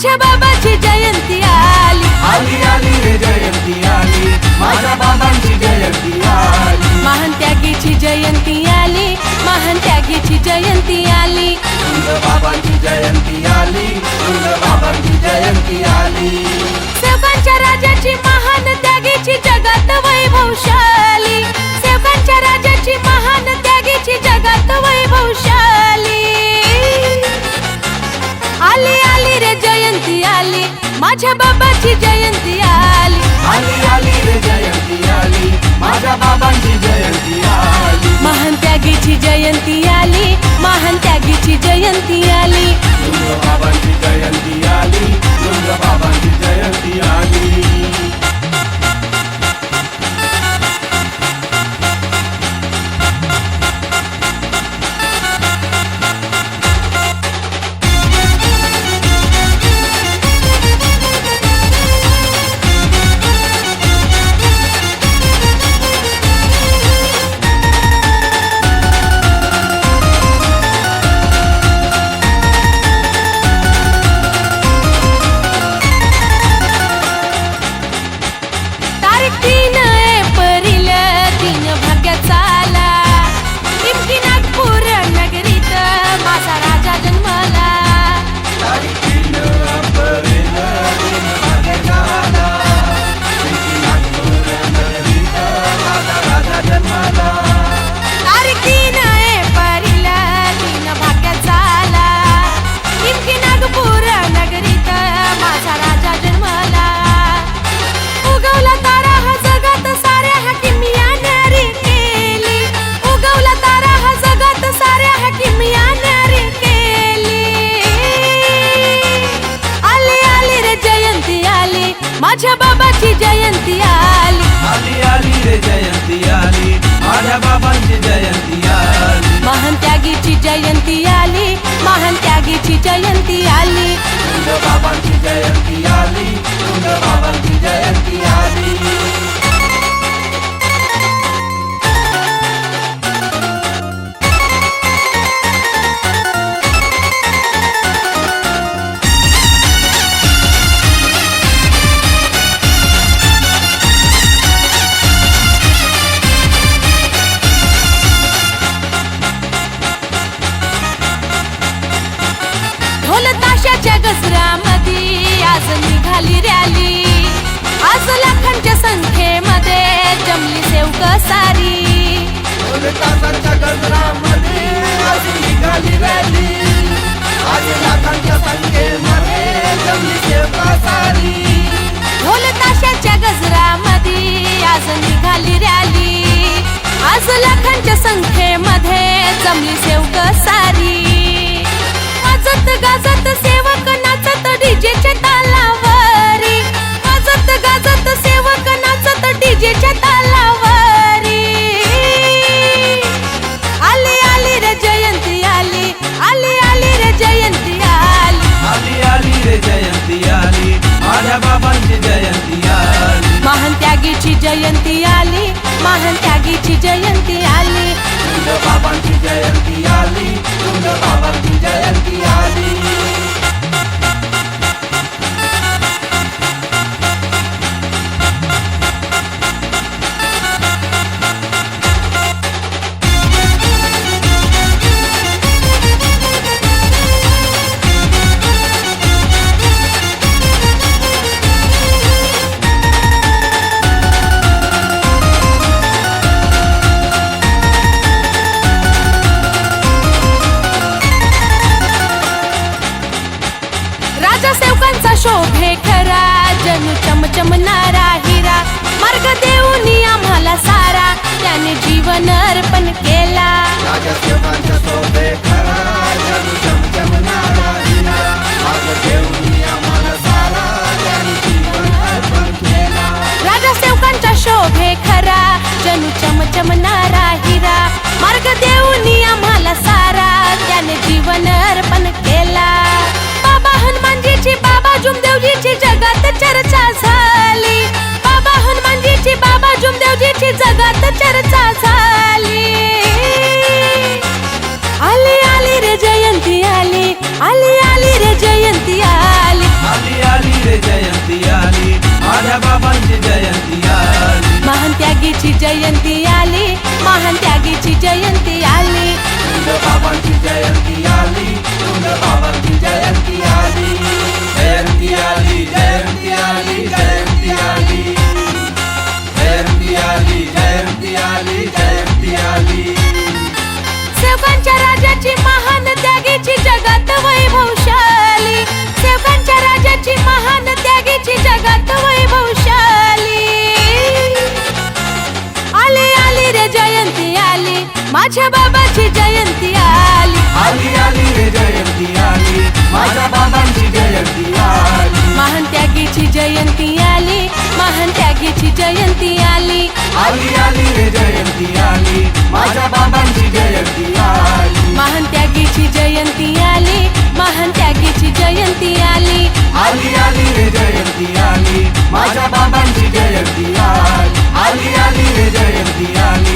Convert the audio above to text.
잡아! माझ्या बाबाची जयंती आहे महाबांची जयंती आली। महान त्यागीची जयंती आली महान त्यागीची जयंती आली. बाबांची जयंती आली बाबांची जयंती आली। सारी तासांच्या गजरामध्ये आधी जीवन अर्पण केला. जगात चर्चा झाली. आली आली रे जयंती आली. आली आली रे जयंती आली. आली आली रे जयंती आली. माझ्या बाबांची जयंती आली. महान त्यागीची जयंती आली. महान त्यागीची जयंती आली. बाबांची जयंती माझ्या बाबाची जयंती आली आली आली रे जयंती आली माझ्या बाबांची जयंती आली महान त्यागीची जयंती आली महान त्यागीची जयंती आली आली आली रे जयंती आली माझ्या बाबांची जयंती आली महान त्यागीची जयंती आली महान त्यागीची जयंती आली आली आली रे जयंती आली माझ्या बाबांची जयंती आली आली आली रे जयंती आली